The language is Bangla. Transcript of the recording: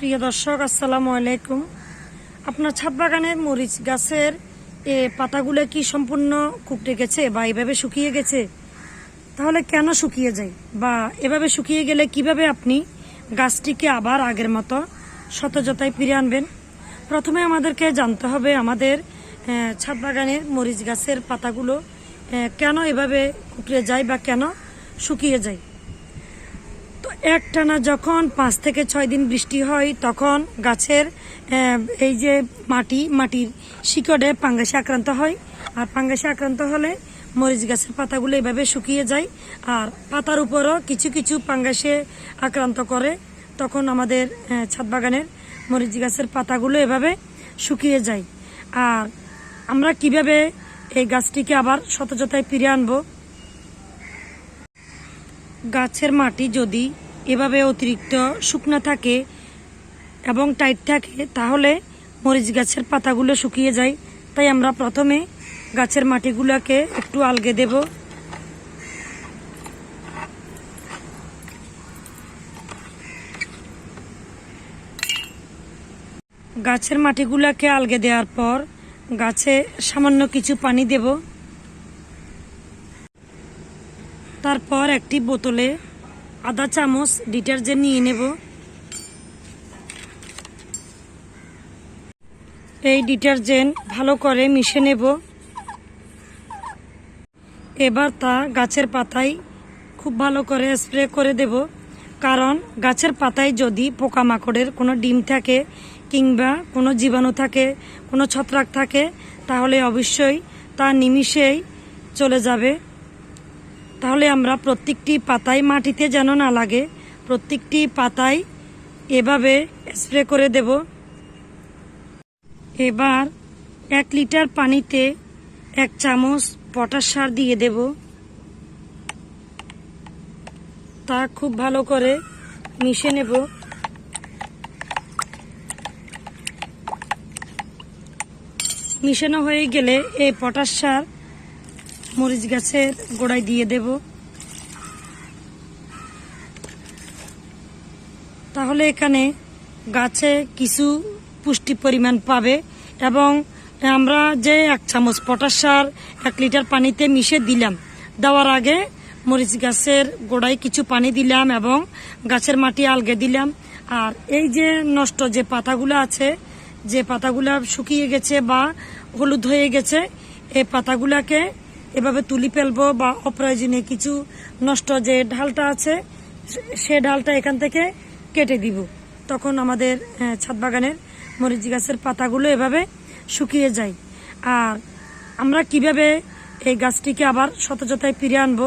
প্রিয় দর্শক আসসালামু আলাইকুম। আপনার ছাদ বাগানের মরিচ গাছের এ পাতাগুলো কি সম্পূর্ণ কুকড়ে গেছে বা এভাবে শুকিয়ে গেছে? তাহলে কেন শুকিয়ে যায়? বা এভাবে শুকিয়ে গেলে কীভাবে আপনি গাছটিকে আবার আগের মতো সতেজতায় ফিরে আনবেন? প্রথমে আমাদেরকে জানতে হবে আমাদের আহ, ছাদ বাগানের মরিচ গাছের পাতাগুলো কেন এভাবে কুকড়ে যায় বা কেন শুকিয়ে যায়? একটানা যখন পাঁচ থেকে ছয় দিন বৃষ্টি হয়, তখন গাছের এই যে মাটি, মাটির শিকড়ে পাঙ্গাসে আক্রান্ত হয়। আর পাঙ্গাসে আক্রান্ত হলে মরিচ গাছের পাতাগুলো এভাবে শুকিয়ে যায়। আর পাতার উপরও কিছু কিছু পাঙ্গাসে আক্রান্ত করে। তখন আমাদের ছাদ বাগানের মরিচ গাছের পাতাগুলো এভাবে শুকিয়ে যায়। আর আমরা কীভাবে এই গাছটিকে আবার সতেজতায় ফিরে আনব? গাছের মাটি যদি এভাবে অতিরিক্ত শুকনা থাকে এবং টাইট থাকে, তাহলে মরিচ গাছের পাতাগুলো শুকিয়ে যায়। তাই আমরা প্রথমে গাছের মাটিগুলোকে একটু আলগে দেব। গাছের মাটিগুলোকে আলগে দেওয়ার পর গাছে সামান্য কিছু পানি দেব। তারপর একটি বোতলে আধা চামচ ডিটারজেন্ট নিয়ে নেব। এই ডিটারজেন্ট ভালো করে মিশে নেব। এবার তা গাছের পাতায় খুব ভালো করে স্প্রে করে দেব। কারণ গাছের পাতায় যদি পোকামাকড়ের কোনো ডিম থাকে কিংবা কোনো জীবাণু থাকে, কোনো ছত্রাক থাকে, তাহলে অবশ্যই তা নিমিষেই চলে যাবে। তাহলে আমরা প্রত্যেকটি পাতায় মাটিতে যেন না লাগে, প্রত্যেকটি পাতায় এভাবে স্প্রে করে দেব। এবার এক লিটার পানিতে এক চামচ পটাশ সার দিয়ে দেব। তা খুব ভালো করে মিশে নেব। মিশানো হয়ে গেলে এই পটাশ সার মরিচ গাছের গোড়ায় দিয়ে দেব। তাহলে এখানে গাছে কিছু পুষ্টি পরিমাণ পাবে এবং আমরা যে এক চামচ পটাশ সার, এক লিটার পানিতে মিশে দিলাম, দেওয়ার আগে মরিচ গাছের গোড়ায় কিছু পানি দিলাম এবং গাছের মাটি আলগে দিলাম। আর এই যে নষ্ট যে পাতাগুলো আছে, যে পাতাগুলো শুকিয়ে গেছে বা হলুদ হয়ে গেছে, এই পাতাগুলাকে এভাবে তুলি ফেলব বা অপ্রয়োজনীয় কিছু নষ্ট যে ঢালটা আছে, সে ঢালটা এখান থেকে কেটে দিব। তখন আমাদের ছাদ বাগানের মরিচি গাছের পাতাগুলো এভাবে শুকিয়ে যায়। আর আমরা কীভাবে এই গাছটিকে আবার সতেজতায় ফিরে আনব